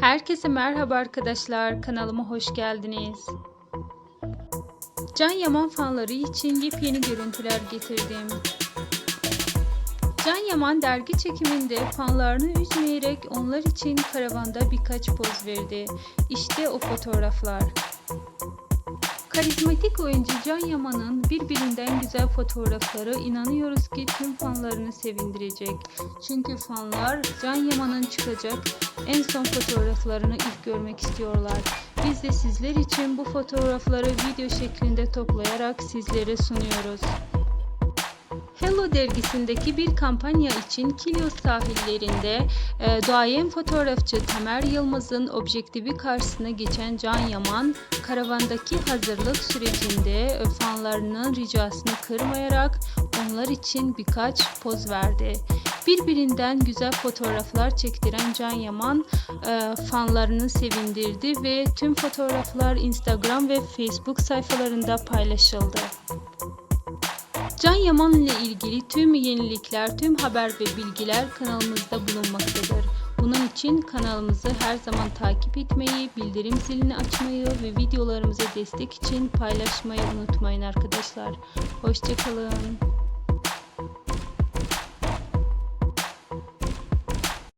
Herkese merhaba arkadaşlar. Kanalıma hoş geldiniz. Can Yaman fanları için yepyeni görüntüler getirdim. Can Yaman dergi çekiminde fanlarını üzmeyerek onlar için karavanda birkaç poz verdi. İşte o fotoğraflar. Karizmatik oyuncu Can Yaman'ın birbirinden güzel fotoğrafları inanıyoruz ki tüm fanlarını sevindirecek. Çünkü fanlar Can Yaman'ın çıkacak en son fotoğraflarını ilk görmek istiyorlar. Biz de sizler için bu fotoğrafları video şeklinde toplayarak sizlere sunuyoruz. Hello dergisindeki bir kampanya için Kilyos sahillerinde e, duayen fotoğrafçı Tamer Yılmaz'ın objektifi karşısına geçen Can Yaman, karavandaki hazırlık sürecinde fanlarının ricasını kırmayarak onlar için birkaç poz verdi. Birbirinden güzel fotoğraflar çektiren Can Yaman e, fanlarını sevindirdi ve tüm fotoğraflar Instagram ve Facebook sayfalarında paylaşıldı. Can Yaman ile ilgili tüm yenilikler, tüm haber ve bilgiler kanalımızda bulunmaktadır. Bunun için kanalımızı her zaman takip etmeyi, bildirim zilini açmayı ve videolarımıza destek için paylaşmayı unutmayın arkadaşlar. Hoşçakalın.